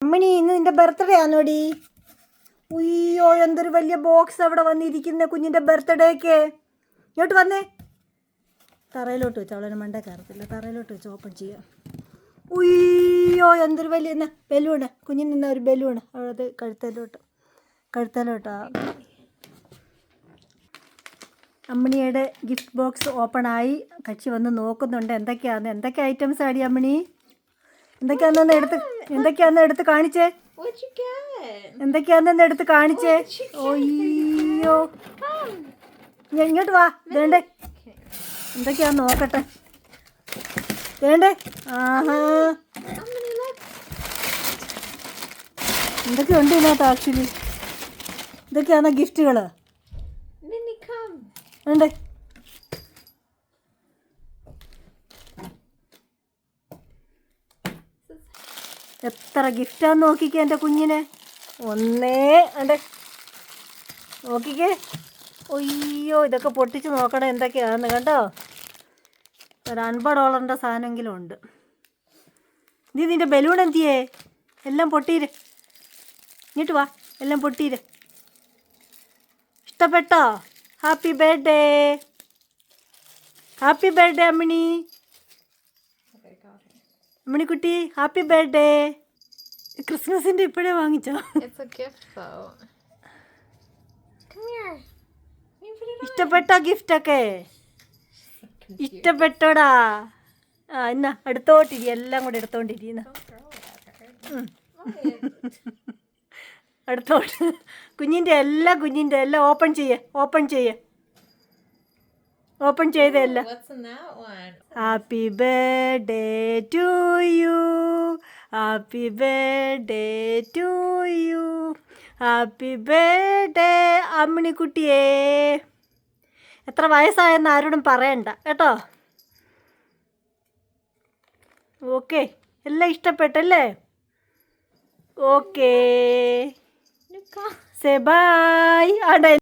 അമ്മിണി ഇന്ന് നിന്റെ ബർത്ത്ഡേ ആണോടി? ഉയ്യോ എന്തൊരു വലിയ ബോക്സ് അവിടെ വന്നിരിക്കുന്ന കുഞ്ഞിന്റെ ബർത്ത്ഡേക്ക് ഇങ്ങോട്ട് വന്നേ. തറയിലോട്ട് വെച്ചോ അവളെ മണ്ട കയറത്തില്ല. തറയിലോട്ട് വെച്ച് ഓപ്പൺ ചെയ്യാം. ഉയ്യോ എന്തൊരു വലിയ എന്നാ ബലൂണ് കുഞ്ഞിന് നിന്ന ഒരു ബലൂണ് അവളത് കഴുത്തലോട്ട് കഴുത്തലോട്ടാ അമ്മിണിയുടെ ഗിഫ്റ്റ് ബോക്സ് ഓപ്പൺ ആയി. കച്ചി വന്ന് നോക്കുന്നുണ്ട്. എന്തൊക്കെയാണ് എന്തൊക്കെ ഐറ്റംസ് ആടി അമ്മിണി? എന്തൊക്കെയാണെന്ന് എടുത്ത് എന്തൊക്കെയാന്ന് എടുത്ത് കാണിച്ചേ? എന്തൊക്കെയാന്ന് എടുത്ത് കാണിച്ചേ? ഓയ്യോ ഇങ്ങ- ഇങ്ങോട്ട് വാ. വേണ്ടേ? എന്തൊക്കെയാന്ന് നോക്കട്ടെ. വേണ്ടേ? ആഹാ? എന്തൊക്കെയുണ്ട് ഇതിനകത്ത് ആക്ച്വലി? ഇതൊക്കെയാണോ ഗിഫ്റ്റുകൾ. വേണ്ടേ? എത്ര ഗിഫ്റ്റാന്ന് നോക്കിക്കേ എന്റെ കുഞ്ഞിനെ? ഒന്നേ അണ്ടേ. നോക്കിക്കേ. ഒയ്യോ ഇതൊക്കെ പൊട്ടിച്ച് നോക്കണം എന്തൊക്കെയാന്ന് കണ്ടോ? ഒരു അൻപത് ഡോളറിന്റെ സാധനമെങ്കിലും ഉണ്ട്. നീ നിന്റെ ബലൂൺ എന്തിയേ? എല്ലാം പൊട്ടീര് ഇങ്ങോട്ട് വാ എല്ലാം പൊട്ടീര് ഇഷ്ടപ്പെട്ടോ? Happy birthday happy birthday Ammini. Amminikutty happy birthday ക്രിസ്മസിന്റെ ഇപ്പോഴേ വാങ്ങിച്ചോ. ഇഷ്ടപ്പെട്ട ഗിഫ്റ്റ് ഒക്കെ. ഇഷ്ടപ്പെട്ടോടാ. ആ എന്നാ എടുത്തോണ്ടിരി എല്ലാം കൂടെ എടുത്തോണ്ടിരിക്കുന്ന അടുത്തോട്ട് കുഞ്ഞിന്റെ എല്ലാം കുഞ്ഞിന്റെ എല്ലാം ഓപ്പൺ ചെയ്യേ ഓപ്പൺ ചെയ്യേ. Open ചെയ്തല്ല happy birthday to you happy birthday to you happy birthday അമ്മിണിക്കുട്ടിയേ. എത്ര വയസ്സായെന്ന് ആരോടും പറയണ്ട കേട്ടോ? ഓക്കെ എല്ലാം ഇഷ്ടപ്പെട്ടല്ലേ? ഓക്കേ. സെ ബായ് ആടെ